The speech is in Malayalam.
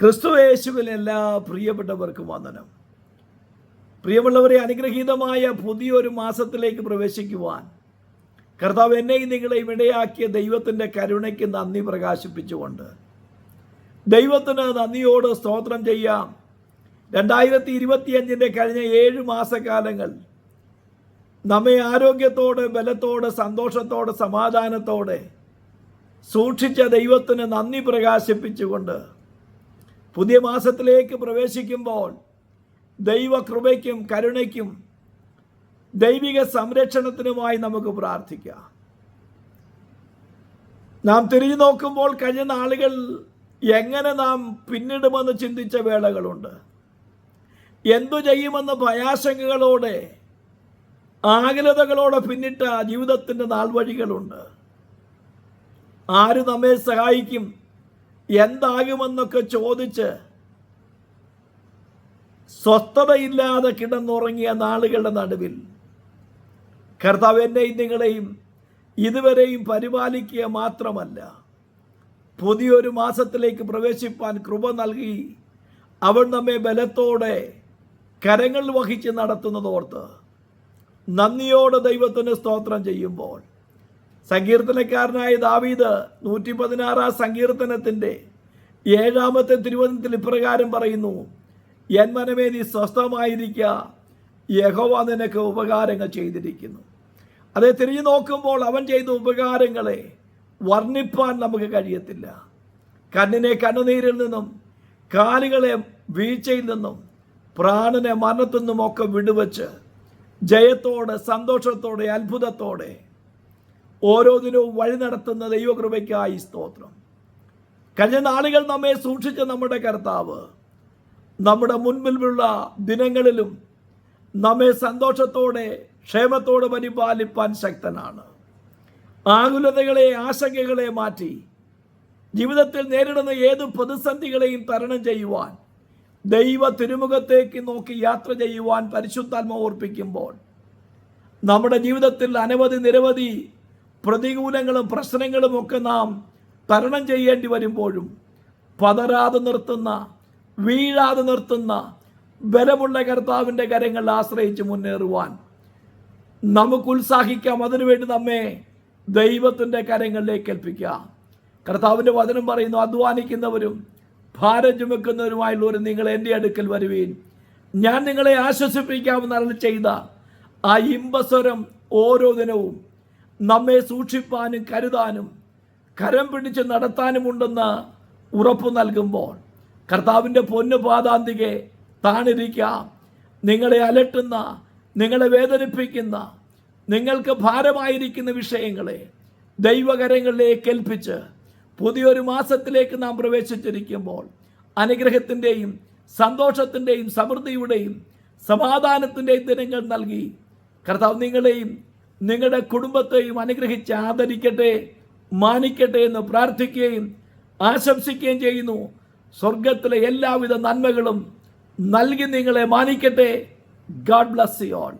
ക്രിസ്തുവേശുവിൽ എല്ലാ പ്രിയപ്പെട്ടവർക്കും വന്ദനം. പ്രിയമുള്ളവരെ അനുഗ്രഹീതമായ പുതിയൊരു മാസത്തിലേക്ക് പ്രവേശിക്കുവാൻ കർത്താവ് എന്നെയും നിങ്ങളെയും ഇടയാക്കിയ ദൈവത്തിന്റെ കരുണയ്ക്ക് നന്ദി പ്രകാശിപ്പിച്ചുകൊണ്ട് ദൈവത്തിന് നന്ദിയോട് സ്തോത്രം ചെയ്യാം. രണ്ടായിരത്തി ഇരുപത്തിയഞ്ചിന്റെ കഴിഞ്ഞ ഏഴ് മാസക്കാലങ്ങൾ നമ്മെ ആരോഗ്യത്തോടെ ബലത്തോടെ സന്തോഷത്തോടെ സമാധാനത്തോടെ സൂക്ഷിച്ച ദൈവത്തിന് നന്ദി പ്രകാശിപ്പിച്ചുകൊണ്ട് പുതിയ മാസത്തിലേക്ക് പ്രവേശിക്കുമ്പോൾ ദൈവകൃപയ്ക്കും കരുണയ്ക്കും ദൈവിക സംരക്ഷണത്തിനുമായി നമുക്ക് പ്രാർത്ഥിക്കാം. നാം തിരിഞ്ഞു നോക്കുമ്പോൾ കഴിഞ്ഞ നാളുകൾ എങ്ങനെ നാം പിന്നിടുമെന്ന് ചിന്തിച്ച വേളകളുണ്ട്. എന്തു ചെയ്യുമെന്ന ഭയാശങ്കകളോടെ ആകുലതകളോടെ പിന്നിട്ട ജീവിതത്തിന്റെ നാൾവഴികളുണ്ട്. ആര് നമ്മെ സഹായിക്കും? എന്താകുമെന്നൊക്കെ ചോദിച്ച് സ്വസ്ഥതയില്ലാതെ കിടന്നുറങ്ങിയ നാളുകളുടെ നടുവിൽ കർത്താവ് എന്നെയും നിങ്ങളെയും ഇതുവരെയും പരിപാലിക്കുക മാത്രമല്ല പുതിയൊരു മാസത്തിലേക്ക് പ്രവേശിപ്പാൻ കൃപ നൽകി അവൻ നമ്മെ ബലത്തോടെ കരങ്ങൾ വഹിച്ച് നടത്തുന്നതോർത്ത് നന്ദിയോടെ ദൈവത്തിന് സ്തോത്രം ചെയ്യുമ്പോൾ സങ്കീർത്തനക്കാരനായ ദാവീദ് നൂറ്റി പതിനാറാം സങ്കീർത്തനത്തിന്റെ ഏഴാമത്തെ തിരുവനന്തപുരത്തിൽ ഇപ്രകാരം പറയുന്നു എൻ മനമേ നീ സ്വസ്ഥമായിരിക്കുക യഹോവ നിനക്ക് ഉപകാരങ്ങൾ ചെയ്തിരിക്കുന്നു. അതെ തിരിഞ്ഞു നോക്കുമ്പോൾ അവൻ ചെയ്ത ഉപകാരങ്ങളെ വർണിപ്പാൻ നമുക്ക് കഴിയത്തില്ല. കണ്ണിനെ കണ്ണുനീരിൽ നിന്നും കാലുകളെ വീഴ്ചയിൽ നിന്നും പ്രാണനെ മരണത്തു നിന്നും ഒക്കെ വിടുവച്ച് ജയത്തോടെ സന്തോഷത്തോടെ അത്ഭുതത്തോടെ ഓരോ ദിനവും വഴി നടത്തുന്ന ദൈവകൃപയ്ക്കായി സ്തോത്രം. കഴിഞ്ഞ നാളുകൾ നമ്മെ സൂക്ഷിച്ച നമ്മുടെ കർത്താവ്. നമ്മുടെ മുൻപിലുള്ള ദിനങ്ങളിലും നമ്മെ സന്തോഷത്തോടെ ക്ഷേമത്തോടെ പരിപാലിപ്പാൻ ശക്തനാണ്. ആകുലതകളെ ആശങ്കകളെ മാറ്റി ജീവിതത്തിൽ നേരിടുന്ന ഏത് പ്രതിസന്ധികളെയും തരണം ചെയ്യുവാൻ ദൈവ തിരുമുഖത്തേക്ക് നോക്കി യാത്ര ചെയ്യുവാൻ പരിശുദ്ധാത്മ ഓർപ്പിക്കുമ്പോൾ നമ്മുടെ ജീവിതത്തിൽ അനവധി നിരവധി പ്രതികൂലങ്ങളും പ്രശ്നങ്ങളും ഒക്കെ നാം തരണം ചെയ്യേണ്ടി വരുമ്പോഴും പതരാതെ നിർത്തുന്ന വീഴാതെ നിർത്തുന്ന ബലമുള്ള കർത്താവിന്റെ കരങ്ങൾ ആശ്രയിച്ച് മുന്നേറുവാൻ നമുക്ക് ഉത്സാഹിക്കാം. അതിനുവേണ്ടി നമ്മെ ദൈവത്തിന്റെ കരങ്ങളിലേക്ക് ഏൽപ്പിക്കാം കർത്താവിന്റെ വചനം പറയുന്നു അധ്വാനിക്കുന്നവരും ഭാരം ചുമക്കുന്നവരുമായുള്ളവരും നിങ്ങൾ എന്റെ അടുക്കൽ വരുവീൻ. ഞാൻ നിങ്ങളെ ആശ്വസിപ്പിക്കാമെന്ന് ചെയ്ത ആ ഇമ്പസ്വരം ഓരോ ദിനവും നമ്മെ സൂക്ഷിപ്പാനും കരുതാനും കരം പിടിച്ച് നടത്താനുമുണ്ടെന്ന് ഉറപ്പ് നൽകുമ്പോൾ കർത്താവിന്റെ പൊന്നു പാതാന്തികെ താണിരിക്കാം. നിങ്ങളെ അലട്ടുന്ന നിങ്ങളെ വേദനിപ്പിക്കുന്ന നിങ്ങൾക്ക് ഭാരമായിരിക്കുന്ന വിഷയങ്ങളെ ദൈവകരങ്ങളിലേക്ക് ഏൽപ്പിച്ച് പുതിയൊരു മാസത്തിലേക്ക് നാം പ്രവേശിച്ചിരിക്കുമ്പോൾ അനുഗ്രഹത്തിന്റെയും സന്തോഷത്തിന്റെയും സമൃദ്ധിയുടെയും സമാധാനത്തിന്റെയും ദിനങ്ങൾ നൽകി കർത്താവ് നിങ്ങളെയും നിങ്ങളുടെ കുടുംബത്തെയും അനുഗ്രഹിച്ച് ആദരിക്കട്ടെ മാനിക്കട്ടെ എന്ന് പ്രാർത്ഥിക്കുകയും ആശംസിക്കുകയും ചെയ്യുന്നു. സ്വർഗത്തിലെ എല്ലാവിധ നന്മകളും നൽകി നിങ്ങളെ മാനിക്കട്ടെ. God bless you all